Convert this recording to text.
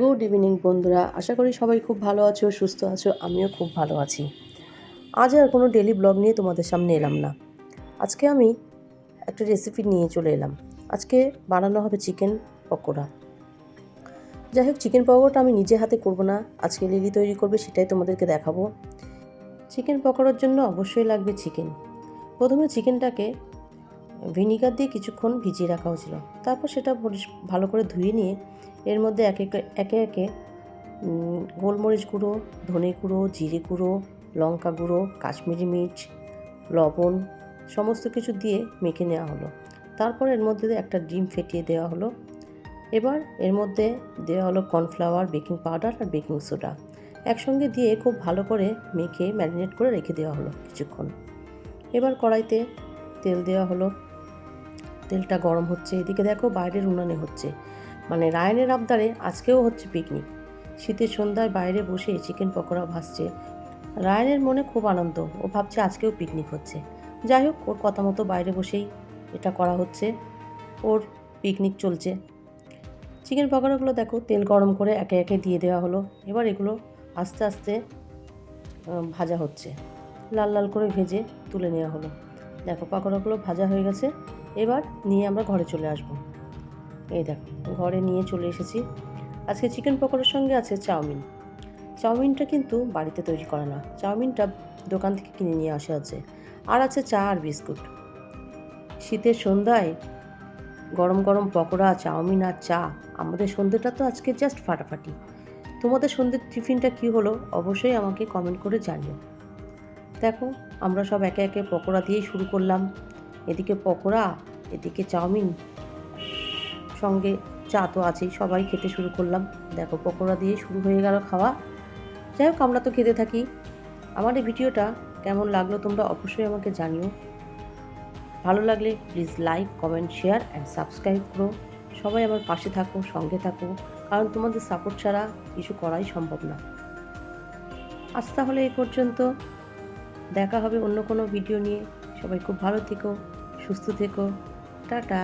Good evening বন্ধুরা। আশা করি সবাই খুব ভালো আছো, সুস্থ আছো। আমিও খুব ভালো আছি। আজ আর কোনো ডেলি ব্লগ নিয়ে তোমাদের সামনে এলাম না। আজকে আমি একটা রেসিপি নিয়ে চলে এলাম। আজকে বানানো হবে চিকেন পকোড়া। যাই হোক চিকেন পকোড়াটা আমি নিজে হাতে করব না। আজকে লিলি তৈরি করবে, সেটাই তোমাদেরকে দেখাবো। চিকেন পকোড়ার জন্য অবশ্যই লাগবে চিকেন প্রথমে চিকেনটাকে ভিনিগার দিয়ে কিছুক্ষণ ভিজিয়ে রাখা হয়েছিল। তারপর সেটা ভালো করে ধুয়ে নিয়ে এর মধ্যে একে একে- একে গোলমরিচ গুঁড়ো, ধনে গুঁড়ো, জিরে গুঁড়ো, লঙ্কা গুঁড়ো, কাশ্মীরি মির্চ, লবণ সমস্ত কিছু দিয়ে মেখে নেওয়া হলো। তারপর এর মধ্যে একটা ডিম ফেটিয়ে দেওয়া হলো। এবার এর মধ্যে দেওয়া হলো কর্নফ্লাওয়ার, বেকিং পাউডার আর বেকিং সোডা। একসঙ্গে দিয়ে খুব ভালো করে মেখে ম্যারিনেট করে রেখে দেওয়া হলো কিছুক্ষণ। এবার কড়াইতে তেল দেওয়া হলো। তেলটা গরম হচ্ছে। এদিকে দেখো বাইরের উনানে হচ্ছে। মানে রায়নের আবদারে আজকেও হচ্ছে পিকনিক শীতের সন্ধ্যায় বাইরে বসে চিকেন পকোড়া ভাসছে রায়নের মনে খুব আনন্দ, ও ভাবছে আজকেও পিকনিক হচ্ছে। যাই হোক, ওর কথা মতো বাইরে বসেই এটা করা হচ্ছে। ওর পিকনিক চলছে। চিকেন পকোড়াগুলো দেখো, তেল গরম করে একে একে দিয়ে দেওয়া হলো। এবার এগুলো আস্তে আস্তে ভাজা হচ্ছে। লাল লাল করে ভেজে তুলে নেওয়া হলো। দেখো পকোড়াগুলো ভাজা হয়ে গেছে। এবার নিয়ে আমরা ঘরে চলে আসব। এই দেখো, ঘরে নিয়ে চলে এসেছি। আজকে চিকেন পকোড়ার সঙ্গে আছে চাউমিন। চাউমিনটা কিন্তু বাড়িতে তৈরি করা না। চাউমিনটা দোকান থেকে কিনে নিয়ে আসা আছে। আর আছে চা আর বিস্কুট। শীতের সন্ধ্যায় গরম গরম পকোড়া, চাউমিন আর চা, আমাদের সন্ধ্যেটা তো আজকে জাস্ট ফাটাফাটি। তোমাদের সন্ধ্যের টিফিনটা কী হলো অবশ্যই আমাকে কমেন্ট করে জানিও। দেখো, আমরা সব একে একে পকোড়া দিয়েই শুরু করলাম। এদিকে পকোড়া, এদিকে চাউমিন সঙ্গে চা তো আছেই, সবাই খেতে শুরু করলাম। দেখো, পকোড়া দিয়ে শুরু হয়ে গেল খাওয়া। যাই হোক, আমরা তো খেতে থাকি। আমার এই ভিডিওটা কেমন লাগল তোমরা অবশ্যই আমাকে জানিও। ভালো লাগলে please like comment share and subscribe করো। সবাই আমার পাশে থাকো, সঙ্গে থাকো। কারণ তোমাদের সাপোর্ট ছাড়া কিছু করাই সম্ভব না। আজ তাহলে এই পর্যন্ত। দেখা হবে অন্য কোনো ভিডিও নিয়ে। সবাই খুব ভালো থেকো, সুস্থ থেকো। টাটা।